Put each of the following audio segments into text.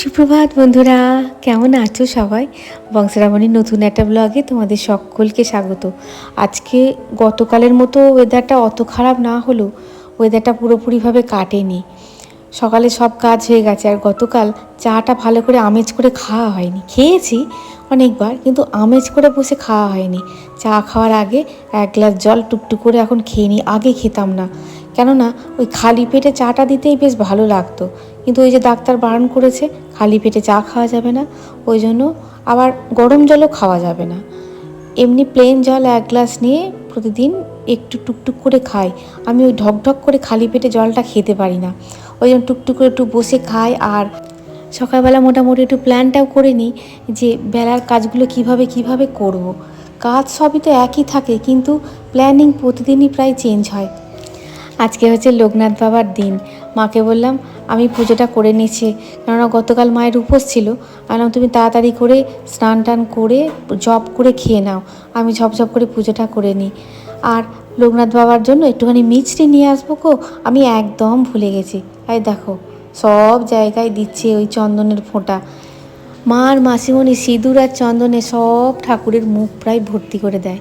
সুপ্রভাত বন্ধুরা, কেমন আছো সবাই? বংশরামণির নতুন একটা ব্লগে তোমাদের সকলকে স্বাগত। আজকে গতকালের মতো ওয়েদারটা অত খারাপ না হলেও ওয়েদারটা পুরোপুরিভাবে কাটেনি। সকালে সব কাজ হয়ে গেছে আর গতকাল চাটা ভালো করে আমেজ করে খাওয়া হয়নি। খেয়েছি অনেকবার, কিন্তু আমেজ করে বসে খাওয়া হয়নি। চা খাওয়ার আগে এক গ্লাস জল টুকটুক করে এখন খেয়ে নিই আগে খেতাম না। কেননা ওই খালি পেটে চাটা দিতেই বেশ ভালো লাগতো। কিন্তু ওই যে ডাক্তার বারণ করেছে, খালি পেটে চা খাওয়া যাবে না। ওই জন্য আবার গরম জলও খাওয়া যাবে না। এমনি প্লেন জল এক গ্লাস নিয়ে প্রতিদিন একটু টুকটুক করে খাই। আমি ওই ঢকঢক করে খালি পেটে জলটা খেতে পারি না। ওই জন্য টুকটুক করে একটু বসে খাই আর সকালবেলা মোটামুটি একটু প্ল্যানটাও করে নিই যে বেলার কাজগুলো কীভাবে কীভাবে করব। কাজ সবই তো একই থাকে, কিন্তু প্ল্যানিং প্রতিদিনই প্রায় চেঞ্জ হয়। আজকে হচ্ছে লোকনাথ বাবার দিন। মাকে বললাম আমি পুজোটা করে নিচ্ছি কেননা গতকাল মায়ের উপোস ছিল। বললাম, তুমি তাড়াতাড়ি করে স্নান টান করে জব করে খেয়ে নাও। আমি ঝপঝপ করে পুজোটা করে নিই। আর লোকনাথ বাবার জন্য একটুখানি মিষ্টি নিয়ে আসব গো, আমি একদম ভুলে গেছি। এই দেখো, সব জায়গায় দিচ্ছে ওই চন্দনের ফোঁটা। মার মাসিমণি সিঁদুর আর চন্দনে সব ঠাকুরের মুখ প্রায় ভর্তি করে দেয়।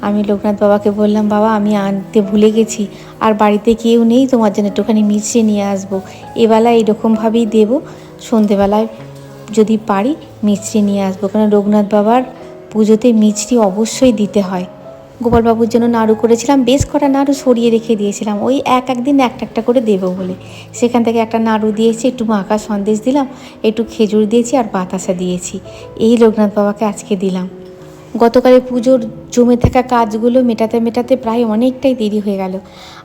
আমি লোকনাথ বাবাকে বললাম, বাবা, আমি আনতে ভুলে গেছি। আর বাড়িতে কেউ নেই, তোমার জন্য একটুখানি মিষ্টি নিয়ে আসব। এবেলা এরকমভাবেই দেবো। সন্ধেবেলায় যদি পারি, মিষ্টি নিয়ে আসব। কারণ লোকনাথ বাবার পুজোতে মিষ্টি অবশ্যই দিতে হয়। গোপালবাবুর জন্য নাড়ু করেছিলাম, বেশ কটা নাড়ু সরিয়ে রেখে দিয়েছিলাম। ওই এক একদিন একটা একটা করে দেবো বলে। সেখান থেকে একটা নাড়ু দিয়েছি, একটু মাখা সন্দেশ দিলাম, একটু খেজুর দিয়েছি আর বাতাসা দিয়েছি। এই লোকনাথ বাবাকে আজকে দিলাম। গতকালে পুজোর জমে থাকা কাজগুলো মেটাতে মেটাতে প্রায় অনেকটাই দেরি হয়ে গেল।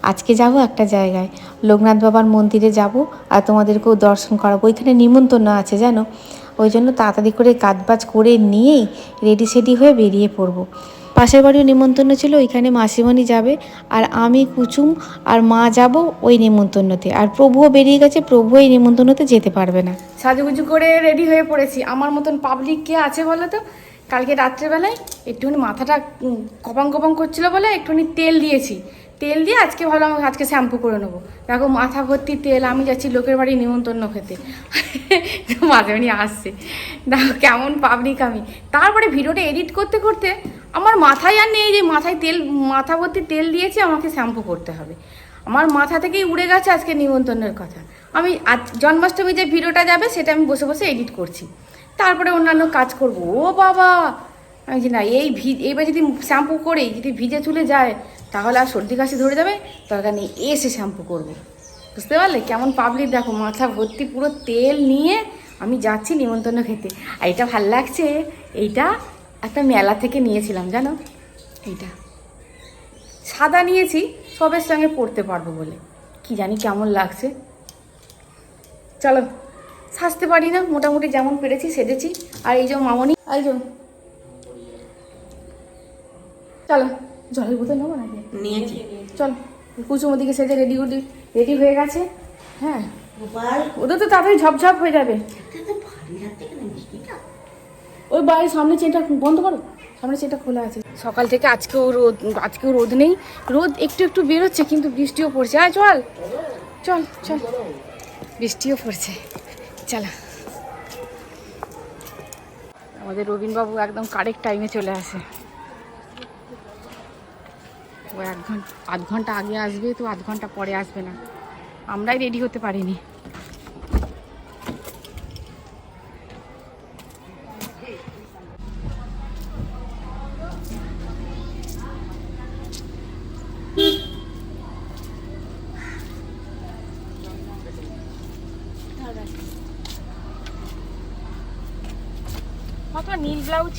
আজকে যাব একটা জায়গায়। লোকনাথ বাবার মন্দিরে যাব আর তোমাদেরকেও দর্শন করাবো। ওইখানে নিমন্ত্রণ আছে, জানো? ওই জন্য তাড়াতাড়ি করে কাজবাজ করে নিয়েই রেডি সেডি হয়ে বেরিয়ে পড়ব। পাশের বাড়িও নিমন্ত্রণ ছিল, ওইখানে মাসিমণি যাবে আর আমি, কুচুম আর মা যাব ওই নিমন্ত্রণতে। আর প্রভুও বেরিয়ে গেছে, প্রভু এই নিমন্ত্রণতে যেতে পারবে না। সাজুগুজু করে রেডি হয়ে পড়েছি। আমার মতন পাবলিক কে আছে বলো তো? কালকে রাত্রেবেলায় একটুখানি মাথাটা কপাং কপাং করছিল বলে একটুখানি তেল দিয়েছি। তেল দিয়ে আজকে ভাবলাম আজকে শ্যাম্পু করে নেব। দেখো মাথা ভর্তি তেল, আমি যাচ্ছি লোকের বাড়ি নিমন্ত্রণ খেতে। মাঝে মাঝে আসছে। দেখো কেমন পাবলিক আমি। তারপরে ভিডিওটা এডিট করতে করতে আমার মাথায় আর নেই যে মাথায় তেল, মাথা ভর্তি তেল দিয়েছি, আমাকে শ্যাম্পু করতে হবে। আমার মাথা থেকেই উড়ে গেছে আজকে নিমন্ত্রণের কথা। আমি আজ জন্মাষ্টমী যে ভিডিওটা যাবে, সেটা আমি বসে বসে এডিট করছি। তারপরে অন্যান্য কাজ করব। ও বাবা! আমি যে না, এই ভি এইবার যদি শ্যাম্পু করেই যদি ভিজে চুলে যায়, তাহলে আর সর্দি কাশি ধরে যাবে? দরকার নেই, এসে শ্যাম্পু করব। বুঝতে পারলে? কেমন পাবলিক দেখো, মাথা ভর্তি, পুরো তেল নিয়ে আমি যাচ্ছি নিমন্ত্রণ খেতে। আর এটা ভালো লাগছে, এইটা একটা মেলা থেকে নিয়েছিলাম, জানো? এইটা। সাদা নিয়েছি সবের সঙ্গে পড়তে পারব বলে। কি জানি কেমন লাগছে। চলো। সাজতে পারি না মোটামুটি যেমন পেরেছি সেজেছি। আর এই যে মামনি এই যে চলো জলের বোতল নেব নাকি নিয়েছি। চল কুচুম ওদিকে সেজে রেডি উডি রেডি হয়ে গেছে। হ্যাঁ। ওদের তো তাড়াতাড়ি ঝপঝপ হয়ে যাবে। ওই বাড়ির সামনে চেনটা বন্ধ করো। সামনে চেনটা খোলা আছে। সকাল থেকে আজকেও রোদ আজকেও রোদ নেই। রোদ একটু একটু বেরোচ্ছে কিন্তু বৃষ্টিও পড়ছে। আয় চল। চল চল। বৃষ্টিও পড়ছে। চলা। আমাদের রবীনবাবু একদম কারেক্ট টাইমে চলে আসে। ও এক ঘণ্টা, আধ ঘণ্টা আগে আসবে তো আধ ঘণ্টা পরে আসবে না। আমরাই রেডি হতে পারিনি।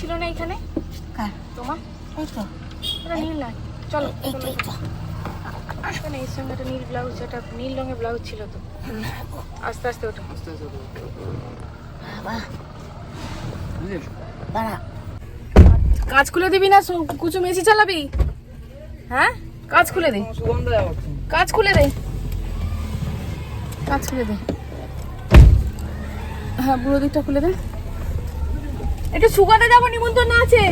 ছিল না এখানে? কার? তোমার ওটা নীল না চলো এখানে এর সঙ্গে একটা নীল ব্লাউজ নীল রঙের ব্লাউজ ছিল তো। আস্তে আস্তে ওটা কাজ খুলে দিবি না কুচু মেসি চালাবি? হ্যাঁ? কাজ খুলে দে। কাজ খুলে দে। কাজ খুলে দে। হ্যাঁ বুড়ো দিকটা খুলে দে। একটু সুগাতে যাব, নিমন্ত্রণ আছে।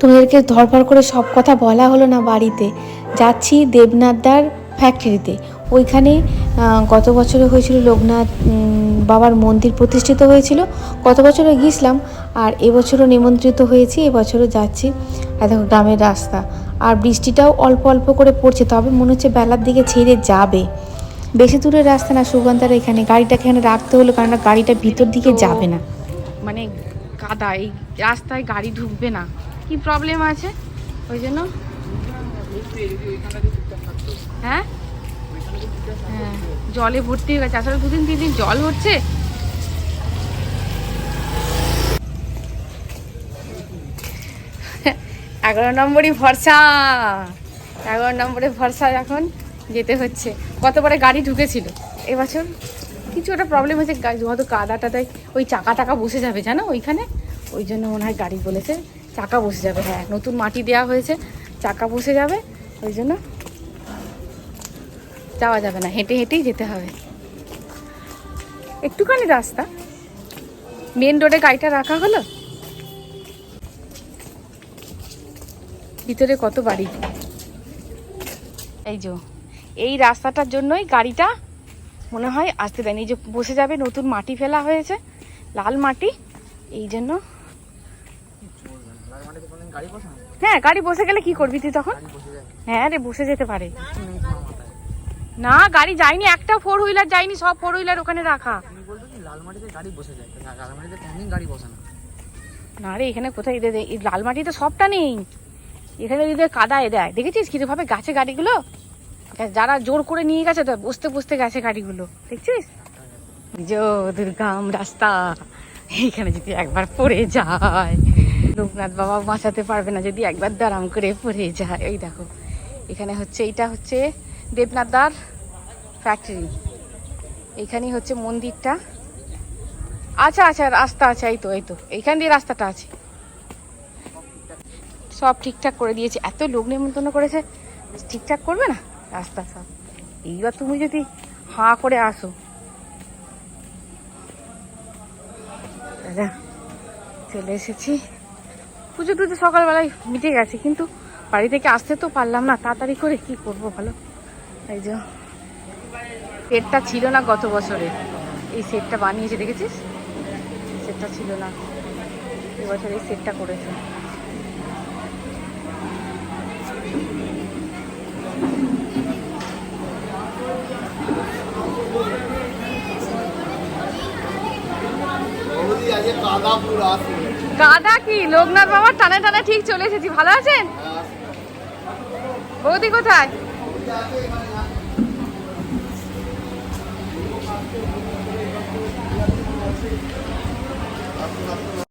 তোমাদেরকে ধরপর করে সব কথা বলা হলো না বাড়িতে। যাচ্ছি দেবনাথদার ফ্যাক্টরিতে ওইখানে গত বছরে হয়েছিল লোকনাথ বাবার মন্দির প্রতিষ্ঠিত হয়েছিল। গত বছরে গিয়েছিলাম আর এবছরও নিমন্ত্রিত হয়েছি এবছরও যাচ্ছি। আর দেখো গ্রামের রাস্তা। আর বৃষ্টিটাও অল্প অল্প করে পড়ছে তবে মনে হচ্ছে বেলার দিকে ছেড়ে যাবে। বেশি দূরের রাস্তা না সুগন্ধার এখানে। গাড়িটাকে এখানে রাখতে হলো কারণ গাড়িটা ভিতর দিকে যাবে না। মানে কাদা এই রাস্তায় গাড়ি ঢুকবে না। কি প্রবলেম আছে? ওই জন্য? হ্যাঁ? হ্যাঁ জলে ভর্তি হয়ে গেছে। আসলে দুদিন, তিন দিন জল হচ্ছে। এগারো নম্বরই ভরসা। এগারো নম্বরে ভরসা এখন যেতে হচ্ছে। কতবারে গাড়ি ঢুকেছিল। এবছর কিছু একটা প্রবলেম হয়েছে। হয়তো কাদা টাদায় ওই চাকা টাকা বসে যাবে, জানো? ওইখানে। ওই জন্য মনে হয় গাড়ি বলেছে, চাকা বসে যাবে। হ্যাঁ নতুন মাটি দেওয়া হয়েছে, চাকা বসে যাবে। ওই জন্য যাওয়া যাবে না, হেঁটে হেঁটেই যেতে হবে। একটুখানি রাস্তা। মেন রোডে গাড়িটা রাখা হলো। ভিতরে কত বাড়ি? এই যে, এই রাস্তাটার জন্যই গাড়িটা মনে হয় আসতে দেয়নি। এই যে বসে যাবে, নতুন মাটি ফেলা হয়েছে, লাল মাটি, এই জন্য হ্যাঁ গাড়ি বসে গেলে কি করবি তুই তখন? হ্যাঁ রে, বসে যেতে পারে। না গাড়ি যায়নি একটা ফোর হুইলার যায়নি সব ফোর হুইলার ওখানে রাখা। তুমি বলতো কি লাল গাড়ি বসে যায়? তা কোনদিন গাড়ি বসে না। না রে এখানে কোথায় এদের এই লাল মাটিতে সবটা নেই। এখানে এদের কাদায় দেয় দেখেছিস কিরভাবে গাছে গাড়িগুলো? যারা জোর করে নিয়ে গেছে তো বসতে বসতে গেছে গাড়িগুলো। দেখছিস? জো দুর্গাম রাস্তা এইখানে যদি একবার পড়ে যায়। লোকনাথ বাবা বাঁচাতে পারবে না যদি একবার দাঁড়াম করে পড়ে যায়। ওই দেখো এখানে হচ্ছে এইটা হচ্ছে দেবনাথদার ফ্যাক্টরি এইখানেই হচ্ছে মন্দিরটা। আচ্ছা আচ্ছা রাস্তা আছে, এই তো এই তো। এইখান দিয়ে রাস্তাটা আছে। সব ঠিকঠাক করে দিয়েছে। এত লোক নেমন্তন্ন করেছে। ঠিকঠাক করবে না? রাস্তা সব। এইবার তুমি যদি হাঁ করে আসো। দাদা চলে এসেছি। পুজো টুজো সকালবেলায় মিটে গেছে, কিন্তু বাড়ি থেকে আসতে তো পারলাম না। তাড়াতাড়ি করে কি করব ভালো এই যে। সেটটা ছিল না গত বছরে এই সেটটা বানিয়েছে দেখেছিস? সেটটা ছিল না। এবছর এই সেটটা করেছে। কাদা কি? লোকনাথ বাবার টানে টানে ঠিক চলে এসেছি। ভালো আছেন? বৌদি কোথায়? ভালো আছেন এবার আন্টি আসবে তো মানে এক করে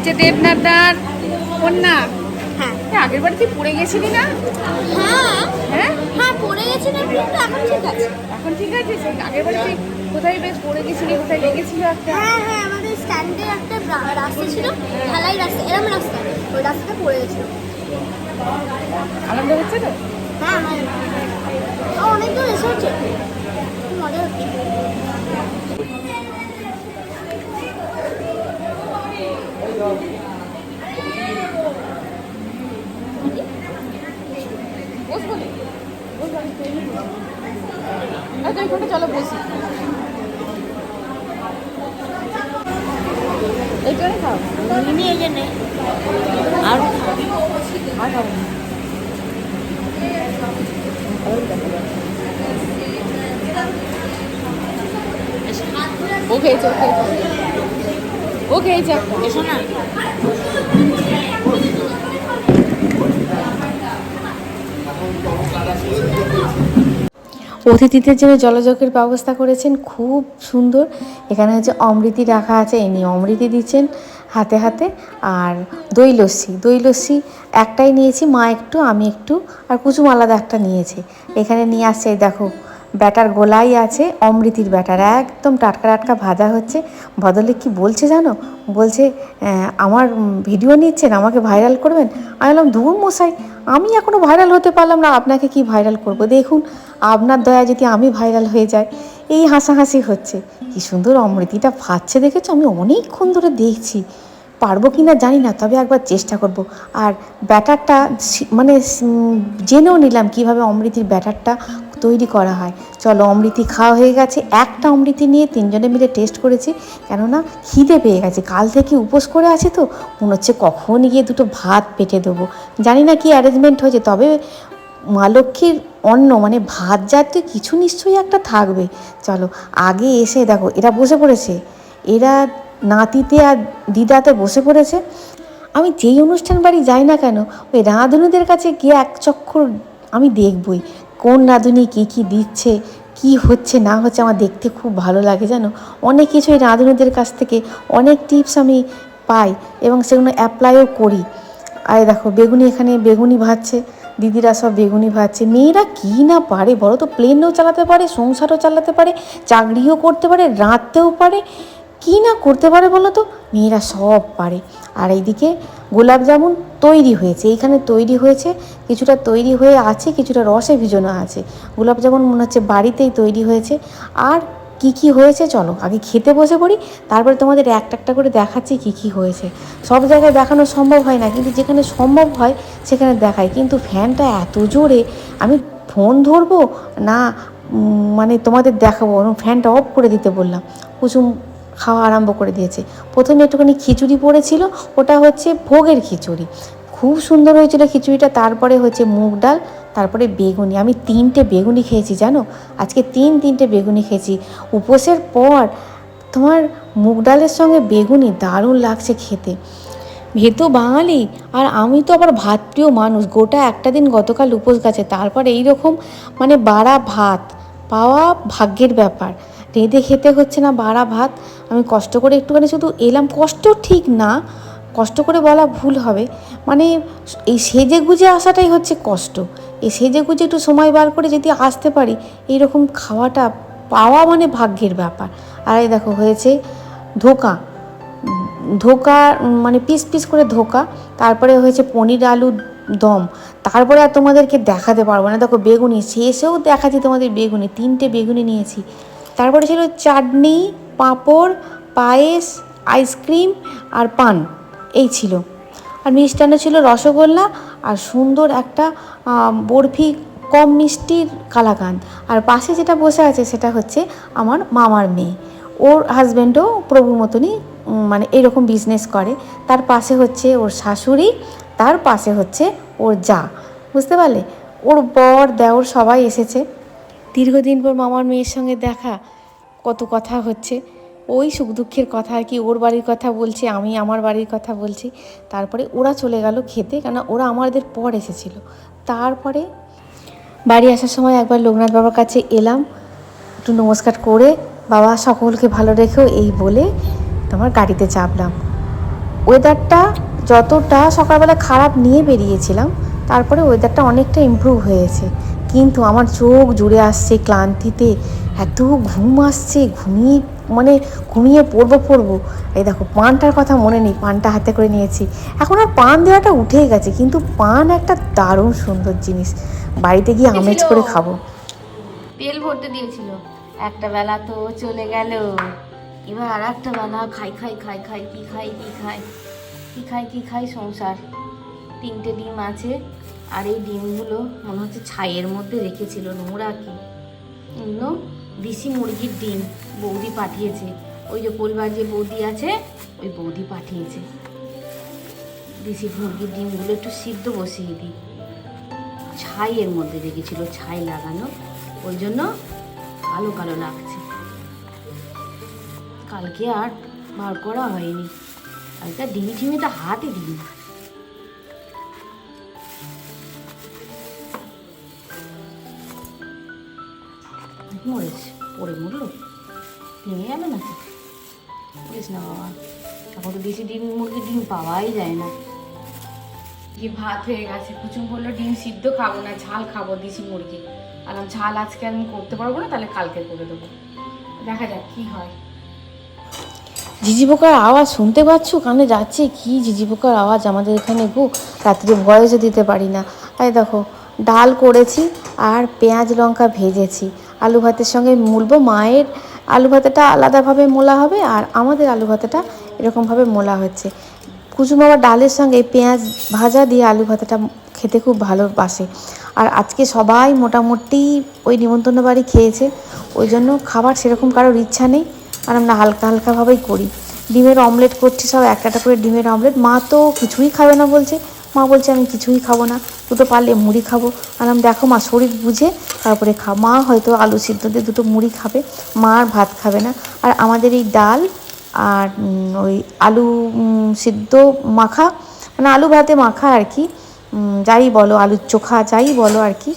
হচ্ছে দেবনাথদার কন্যা। হ্যাঁ। আগের বার তুই পড়ে গেছিলি না? হ্যাঁ। হ্যাঁ? হ্যাঁ পড়ে গেছিলাম কিন্তু এখন ঠিক আছে। এখন ঠিক আছে? সেই আগের বার তুই কোথায় বেশ পড়ে গেছিলি কোথায় লেগেছিল একটা? হ্যাঁ হ্যাঁ আমাদের স্ট্যান্ডে একটা রাস্তা ছিল ঢালাই রাস্তা রাস্তা। ওই রাস্তাটা পড়ে গেছিল। আনন্দ হচ্ছে তো? হ্যাঁ হ্যাঁ। অনেক দূর খুব মজা হচ্ছে। বসবো আচ্ছা ওইখানে চলো বসি এইটাই খাও মিমি এখানে আর আর খাব ও খেয়েছে। ও অতিথিদের জন্য জলযোগের ব্যবস্থা করেছেন, খুব সুন্দর। এখানে হচ্ছে অমৃতি রাখা আছে ইনি অমৃতি দিচ্ছেন হাতে হাতে। আর দই লস্যি দই লস্যি একটাই নিয়েছি, মা একটু, আমি একটু, আর কুচুম আলাদা একটা নিয়েছে। এখানে নিয়ে আসছে দেখো ব্যাটার গোলাই আছে, অমৃতির ব্যাটার, একদম টাটকা টাটকা ভাজা হচ্ছে। ভদ্রলোক কি বলছে জানো? বলছে আমার ভিডিও নিচ্ছেন, আমাকে ভাইরাল করবেন? আমি বললাম, ধুর মশাই, আমি এখনও ভাইরাল হতে পারলাম না, আপনাকে কি ভাইরাল করব? দেখুন, আপনার দয়া যদি আমি ভাইরাল হয়ে যাই, এই হাসাহাসি হচ্ছে। কি সুন্দর অমৃতিটা ভাজছে, দেখেছ? আমি অনেকক্ষণ ধরে দেখছি। পারব কি না জানি না, তবে একবার চেষ্টা করব। আর ব্যাটারটা মানে জেনেও নিলাম কীভাবে অমৃতির ব্যাটারটা তৈরি করা হয়। চলো অমৃতি খাওয়া হয়ে গেছে। একটা অমৃতি নিয়ে তিনজনে মিলে টেস্ট করেছি। কেননা খিদে পেয়ে গেছে। কাল থেকে উপোস করে আছে তো। মনে হচ্ছে কখন গিয়ে দুটো ভাত পেটে দেবো। জানি না কি অ্যারেঞ্জমেন্ট হয়েছে। তবে মা লক্ষ্মীর অন্ন মানে ভাত জাতীয় কিছু নিশ্চয়ই একটা থাকবে। চলো আগে এসে দেখো, এরা বসে পড়েছে। এরা নাতিতে আর দিদাতে বসে পড়েছে। আমি যেই অনুষ্ঠান বাড়ি যাই না কেন, ওই রাঁধুনিদের কাছে গিয়ে এক চক্কর আমি দেখবই। কোন রাঁধুনি কী কী দিচ্ছে, কি হচ্ছে, না হচ্ছে আমার দেখতে খুব ভালো লাগে, জানো? অনেক কিছুই রাঁধুনিদের কাছ থেকে অনেক টিপস আমি পাই এবং সেগুলো অ্যাপ্লাইও করি। আর দেখো, বেগুনি এখানে বেগুনি ভাজছে, দিদিরা সব বেগুনি ভাজছে। মেয়েরা কী না পারে? বলো তো প্লেনও চালাতে পারে, সংসারও চালাতে পারে, চাকরিও করতে পারে, রাঁধতেও পারে। কী না করতে পারে বলো তো? মেয়েরা সব পারে। আর এইদিকে গোলাপ জামুন তৈরি হয়েছে। এইখানে তৈরি হয়েছে, কিছুটা তৈরি হয়ে আছে, কিছুটা রসে ভিজানো আছে। গোলাপ জামুন মনে হচ্ছে বাড়িতেই তৈরি হয়েছে। আর কি কি হয়েছে চলো, আগে খেতে বসে পড়ি, তারপরে তোমাদের একটা একটা করে দেখাচ্ছি কি কি হয়েছে। সব জায়গায় দেখানো সম্ভব হয় না, কিন্তু যেখানে সম্ভব হয় সেখানে দেখাই। কিন্তু ফ্যানটা এত জোরে, আমি ফোন ধরবো না মানে তোমাদের দেখাবো, ফ্যানটা অফ করে দিতে বললাম। কুসুম খাওয়া আরম্ভ করে দিয়েছে। প্রথমে একটুখানি খিচুড়ি পড়েছিল, ওটা হচ্ছে ভোগের খিচুড়ি। খুব সুন্দর হয়েছিল খিচুড়িটা, তারপরে হচ্ছে মুগ ডাল, তারপরে বেগুনি। আমি তিনটে বেগুনি খেয়েছি, জানো? আজকে তিন তিনটে বেগুনি খেয়েছি। উপোসের পর তোমার মুগ ডালের সঙ্গে বেগুনি দারুণ লাগছে খেতে। ভেতো বাঙালি, আর আমি তো আবার ভাত প্রিয় মানুষ। গোটা একটা দিন গতকাল উপোস গেছে, তারপর এই রকম মানে বাড়া ভাত পাওয়া ভাগ্যের ব্যাপার। রেঁধে খেতে হচ্ছে না, বাড়া ভাত। আমি কষ্ট করে একটুখানি শুধু এলাম। কষ্ট ঠিক না, কষ্ট করে বলা ভুল হবে। মানে এই সেজে গুজে আসাটাই হচ্ছে কষ্ট। এই সেজে গুজে একটু সময় বার করে যদি আসতে পারি, এইরকম খাওয়াটা পাওয়া মানে ভাগ্যের ব্যাপার। আর এই দেখো হয়েছে ধোকা। ধোকা মানে পিস পিস করে ধোকা। তারপরে হয়েছে পনির আলু দম। তারপরে আর তোমাদেরকে দেখাতে পারব না। দেখো বেগুনি, শেষেও দেখাচ্ছি তোমাদের বেগুনি। তিনটে বেগুনি নিয়েছি। তারপরে ছিল চাটনি, পাঁপড়, পায়েস, আইসক্রিম আর পান। এই ছিল। আর মিষ্টান্ন ছিল রসগোল্লা আর সুন্দর একটা বরফি কম মিষ্টির কালাকান আর পাশে যেটা বসে আছে সেটা হচ্ছে আমার মামার মেয়ে। ওর হাজব্যান্ডও প্রভুর মতনই মানে এরকম বিজনেস করে। তার পাশে হচ্ছে ওর শাশুড়ি, তার পাশে হচ্ছে ওর যা। বুঝতে পারলে? ওর বর, দেওর সবাই এসেছে। দীর্ঘদিন পর মামার মেয়ের সঙ্গে দেখা, কত কথা হচ্ছে। ওই সুখ দুঃখের কথা আর কি, ওর বাড়ির কথা বলছি, আমি আমার বাড়ির কথা বলছি। তারপরে ওরা চলে গেল খেতে, কেন ওরা আমাদের পর এসেছিল। তারপরে বাড়ি আসার সময় একবার লোকনাথ বাবার কাছে এলাম, একটু নমস্কার করে, বাবা, সকলকে ভালো রেখেও এই বলে তোমার গাড়িতে চাপলাম। ওয়েদারটা যতটা সকালবেলা খারাপ নিয়ে বেরিয়েছিলাম, তারপরে ওয়েদারটা অনেকটা ইমপ্রুভ হয়েছে। কিন্তু আমার চোখ জুড়ে আসছে ক্লান্তিতে। এত ঘুম আসছে ঘুমিয়ে মানে ঘুমিয়ে পড়ব পড়ব। এই দেখো পানটার কথা মনে নেই পানটা হাতে করে নিয়েছি। এখন আর পান দেওয়াটা উঠে গেছে কিন্তু পান একটা দারুণ সুন্দর জিনিস। বাড়িতে গিয়ে আমেজ করে খাব। তেল ভরতে দিয়েছিল। একটা বেলা তো চলে গেল। এবার আর একটা বেলা খাই খাই খাই খাই কি খাই কি খাই? কি খাই কি খাই সংসার? তিনটে ডিম আছে আর এই ডিমগুলো মনে হচ্ছে ছাইয়ের মধ্যে রেখেছিল নোংরা কি এগুলো দেশি মুরগির ডিম বৌদি পাঠিয়েছে। ওই যে পরিবার যে বৌদি আছে, ওই বৌদি পাঠিয়েছে। দেশি মুরগির ডিমগুলো একটু সিদ্ধ বসিয়ে দিই। ছাইয়ের মধ্যে রেখেছিল, ছাই লাগানো। ওই জন্য কালো কালো লাগছে। কালকে আর বার করা হয়নি। আর ডিমি তো হাতে দিই মরেছে পড়ে মরলো। ভেঙে গেল নাকি? বলিস না বাবা। এখন তো দেশি ডিম মুরগির ডিম পাওয়াই যায় না। কি ভাত হয়ে গেছে? কুচুম বলল ডিম সিদ্ধ খাব না ঝাল খাব দিছি মুরগি। আলাম ঝাল আজকে আমি করতে পারব না তাহলে কালকে করে দেবো। দেখা যাক কি হয়। ঝিঝি পোকার আওয়াজ শুনতে পাচ্ছ? কানে যাচ্ছে কি ঝিঝি পোকার আওয়াজ আমাদের এখানে গো? রাত্রে ভয়েসও দিতে পারি না। এই দেখো ডাল করেছি আর পেঁয়াজ লঙ্কা ভেজেছি। আলু ভাতের সঙ্গে মুলবো। মায়ের আলু ভাতেটা আলাদাভাবে মোলা হবে আর আমাদের আলু ভাতেটা এরকমভাবে মোলা হচ্ছে। কুচুম ডালের সঙ্গে পেঁয়াজ ভাজা দিয়ে আলু ভাতাটা খেতে খুব ভালোবাসে। আর আজকে সবাই মোটামুটি ওই নিমন্ত্রণ বাড়ি খেয়েছে, ওই জন্য খাবার সেরকম কারোর ইচ্ছা নেই, আর আমরা হালকা হালকাভাবেই করি। ডিমের অমলেট করছি সব একটা করে ডিমের অমলেট। মা তো কিছুই খাবে না বলছে মা বলছে আমি কিছুই খাব না দুটো পারলে মুড়ি খাব। আর আমি দেখো মা শরীর বুঝে তারপরে খা মা হয়তো আলু সিদ্ধ দিয়ে দুটো মুড়ি খাবে মা আর ভাত খাবে না। আর আমাদের এই ডাল আর ওই আলু সিদ্ধ মাখা মানে আলু ভাতে মাখা আর কি যাই বলো আলুর চোখা যাই বলো আর কি।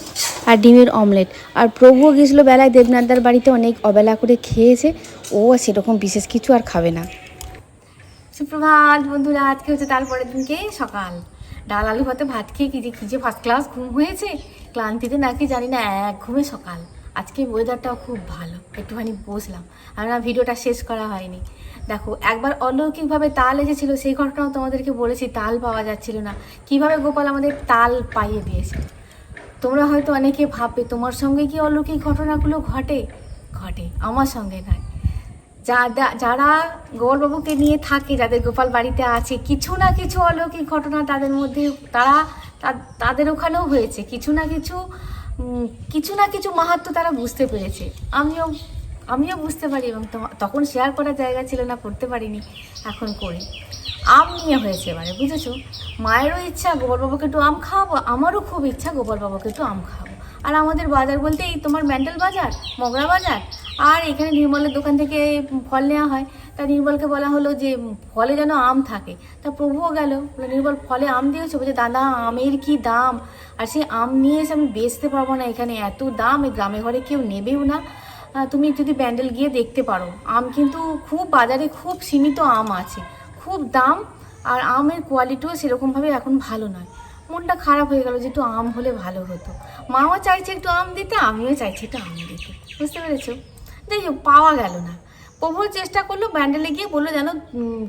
আর ডিমের অমলেট। আর প্রভুও গেছিল বেলায় দেবনাথদার বাড়িতে অনেক অবেলা করে খেয়েছে। ও আর সেরকম বিশেষ কিছু আর খাবে না। সুপ্রভাত বন্ধুরা আজকে হচ্ছে তারপরের দিনকে সকাল। ডাল আলু ভাতে ভাত খেয়ে কি যে কি যে ফার্স্ট ক্লাস ঘুম হয়েছে? ক্লান্তিতে নাকি জানি না, এক ঘুমে সকাল। আজকে ওয়েদারটাও খুব ভালো। একটুখানি বসলাম। আর না ভিডিওটা শেষ করা হয়নি। দেখো, একবার অলৌকিকভাবে তাল এসেছিল, সেই ঘটনাও তোমাদেরকে বলেছি, তাল পাওয়া যাচ্ছিল না। কীভাবে গোপাল আমাদের তাল পাইয়ে দিয়েছে? তোমরা হয়তো অনেকে ভাববে, তোমার সঙ্গে কি অলৌকিক ঘটনাগুলো ঘটে? ঘটে, আমার সঙ্গে নয়। যা- যারা গোপালবাবুকে নিয়ে থাকে, যাদের গোপাল বাড়িতে আছে, কিছু না কিছু অলৌকিক ঘটনা তাদের মধ্যে, তারা তাদের ওখানেও হয়েছে। কিছু না কিছু কিছু না কিছু মাহাত্ম তারা বুঝতে পেরেছে। আমিও আমিও বুঝতে পারি এবং তখন শেয়ার করার জায়গা ছিল না, করতে পারিনি এখন করি। আম নিয়ে হয়েছে এবারে, বুঝেছ? মায়েরও ইচ্ছা, গোপালবাবুকে একটু আম খাওয়াবো। আমারও খুব ইচ্ছা গোপালবাবুকে একটু আম খাওয়াবো। আর আমাদের বাজার বলতে এই তোমার ম্যান্ডেল বাজার, মগরা বাজার আর এখানে নির্মলের দোকান থেকে ফল নেওয়া হয়। তা নির্মলকে বলা হলো যে, ফলে যেন আম থাকে। তা প্রভুও গেল। নির্মল, ফলে আম দিয়েছ? বলছে, দাদা, আমের কি দাম? আর সেই আম নিয়ে এসে আমি বেচতে পারব না এখানে। এত দাম, এই গ্রামে ঘরে কেউ নেবেও না। তুমি যদি ব্যান্ডেল গিয়ে দেখতে পারো। আম কিন্তু খুব বাজারে খুব সীমিত আম আছে। খুব দাম, আর আমের কোয়ালিটিও সেরকমভাবে এখন ভালো নয়। মনটা খারাপ হয়ে গেল যে, একটু আম হলে ভালো হতো। মাও চাইছে একটু আম দিতে, আমিও চাইছি একটু আম দিতে। বুঝতে পেরেছ? যাই হোক পাওয়া গেল না। প্রভুর চেষ্টা করল, ব্যান্ডেলে গিয়ে বলল যেন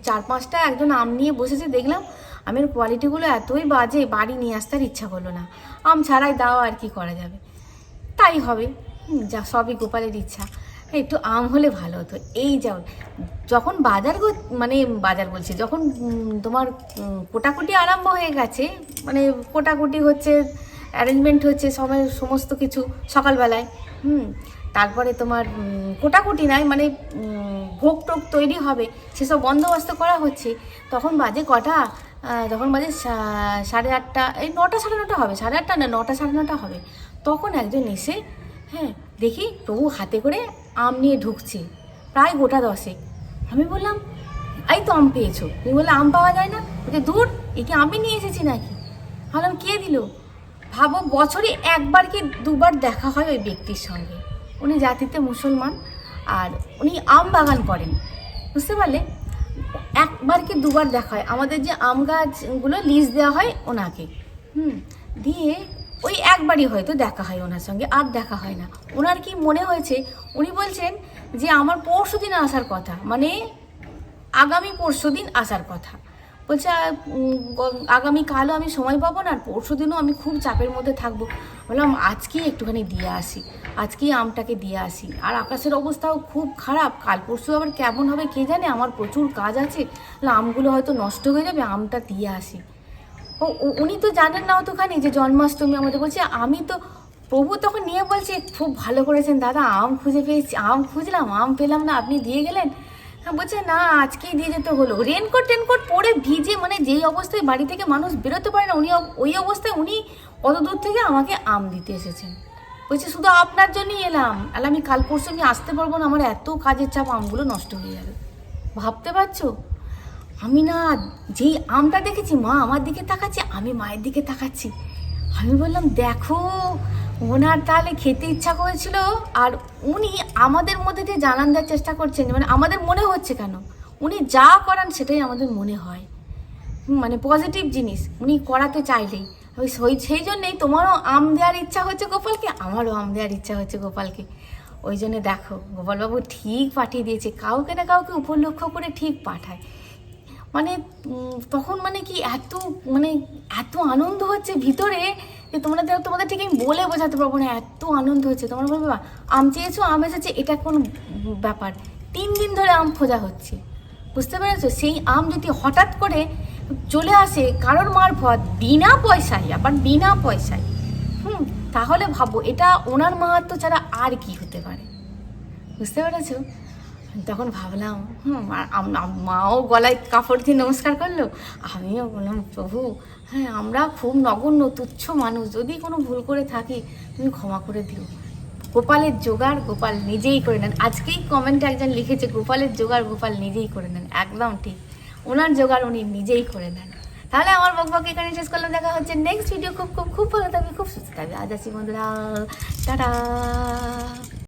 চার পাঁচটা একজন আম নিয়ে বসেছে, দেখলাম আমের কোয়ালিটিগুলো এতই বাজে, বাড়ি নিয়ে আসতে আর ইচ্ছা করল না। আম ছাড়াই দাও আর কি করা যাবে। তাই হবে। যা, সবই গোপালের ইচ্ছা। একটু আম হলে ভালো হতো। এই যাও। যখন বাজার মানে বাজার বলছি, যখন তোমার কোটাকুটি আরম্ভ হয়ে গেছে মানে কোটাকুটি হচ্ছে অ্যারেঞ্জমেন্ট হচ্ছে সবাই সমস্ত কিছু সকালবেলায়, হুম তারপরে তোমার কোটাকুটি নাই মানে ভোগ টোগ তৈরি হবে, সেসব বন্দোবস্ত করা হচ্ছে। তখন বাজে কটা? তখন বাজে সাড়ে আটটা, এই নটা সাড়ে নটা হবে, সাড়ে আটটা না, নটা সাড়ে নটা হবে। তখন একজন এসে হ্যাঁ দেখি প্রভু হাতে করে আম নিয়ে ঢুকছে, প্রায় গোটা দশেক। আমি বললাম, এই তো আম পেয়েছ। তুমি বললে, আম পাওয়া যায় না? বলছে দূর এ কি আমি নিয়ে এসেছি নাকি? ভাবলাম কে দিল? ভাবো, বছরে একবার কি দুবার দেখা হয় ওই ব্যক্তির সঙ্গে। উনি জাতিতে মুসলমান আর উনি আম বাগান করেন। বুঝতে পারলে? একবার কি দুবার দেখা হয়। আমাদের যে আম গাছগুলো লিজ দেওয়া হয় ওনাকে। হুম, দিয়ে ওই একবারই হয়তো দেখা হয় ওনার সঙ্গে, আর দেখা হয় না। ওনার কি মনে হয়েছে? উনি বলছেন যে আমার পরশু দিন আসার কথা মানে আগামী পরশু দিন আসার কথা। বলছে উম, গ- আগামী কালও আমি সময় পাবো না আর পরশু দিনও আমি খুব চাপের মধ্যে থাকব। বললাম আজকেই একটুখানি দিয়ে আসি আজকেই আমটাকে দিয়ে আসি। আর আকাশের অবস্থাও খুব খারাপ কাল পরশু আবার কেমন হবে কে জানে আমার প্রচুর কাজ আছে আমগুলো হয়তো নষ্ট হয়ে যাবে আমটা দিয়ে আসি। ও উনি তো জানেন না অতখানি যে জন্মাষ্টমী আমাদের বলছে আমি তো প্রভু তখন নিয়ে বলছে খুব ভালো করেছেন দাদা আম খুঁজে পেয়েছি আম খুঁজলাম আম পেলাম না আপনি দিয়ে গেলেন? বলছে, না, আজকেই দিয়ে যেতে হলো। রেনকোট টেনকোট পরে ভিজে মানে যেই অবস্থায় বাড়ি থেকে মানুষ বেরোতে পারে না, উনি ওই অবস্থায় উনি অত দূর থেকে আমাকে আম দিতে এসেছেন। বলছে, শুধু আপনার জন্যই এলাম। আলে আমি কাল পরশু আমি আসতে পারব না, আমার এত কাজের চাপ, আমগুলো নষ্ট হয়ে যাবে ভাবতে পারছ? আমি না, যেই আমটা দেখেছি, মা আমার দিকে তাকাচ্ছে, আমি মায়ের দিকে তাকাচ্ছি। আমি বললাম, দেখো ওনার তাহলে খেতে ইচ্ছা করেছিল আর উনি আমাদের মধ্যে দিয়ে জানান দেওয়ার চেষ্টা করছেন মানে আমাদের মনে হচ্ছে কেন? উনি যা করান সেটাই আমাদের মনে হয়। মানে পজিটিভ জিনিস, উনি করাতে চাইলেই। ওই সেই জন্যেই তোমারও আম দেওয়ার ইচ্ছা হচ্ছে গোপালকে, আমারও আম দেওয়ার ইচ্ছা হচ্ছে গোপালকে। ওই জন্য দেখো, গোপালবাবু ঠিক পাঠিয়ে দিয়েছে, কাউকে না কাউকে উপলক্ষ করে ঠিক পাঠায়। মানে তখন মানে কি এত মানে এত আনন্দ হচ্ছে ভিতরে তোমরা দেখো তোমাদের ঠিক আমি বলে বোঝাতে পারব না এত আনন্দ হচ্ছে। তোমরা বলবে "বাহ, আম চেয়েছো আম এসেছে এটা কোন ব্যাপার? তিন দিন ধরে আম খোঁজা হচ্ছে। বুঝতে পেরেছ? সেই আম যদি হঠাৎ করে চলে আসে কারোর মারফত বিনা পয়সায় আবার বিনা পয়সায়। হুম তাহলে ভাবো এটা ওনার মাহাত্ম ছাড়া আর কি হতে পারে? বুঝতে পেরেছ? তখন ভাবলাম, হুম মাও গলায় কাপড় দিয়ে নমস্কার করল। আমিও বললাম, প্রভু হ্যাঁ আমরা খুব নগণ্য, তুচ্ছ মানুষ। যদি কোনো ভুল করে থাকি, তুমি ক্ষমা করে দিও। গোপালের জোগাড় গোপাল নিজেই করে নেন। আজকেই কমেন্টে একজন লিখেছে, গোপালের জোগাড় গোপাল নিজেই করে নেন। একদম ঠিক। ওনার জোগাড় উনি নিজেই করে নেন। তাহলে আমার বকবক এখানে শেষ করলাম। দেখা হচ্ছে নেক্সট ভিডিও খুব খুব খুব ভালো থাকবে, খুব সুস্থ থাকবে। আজ আসি বন্ধুরা। টাটা।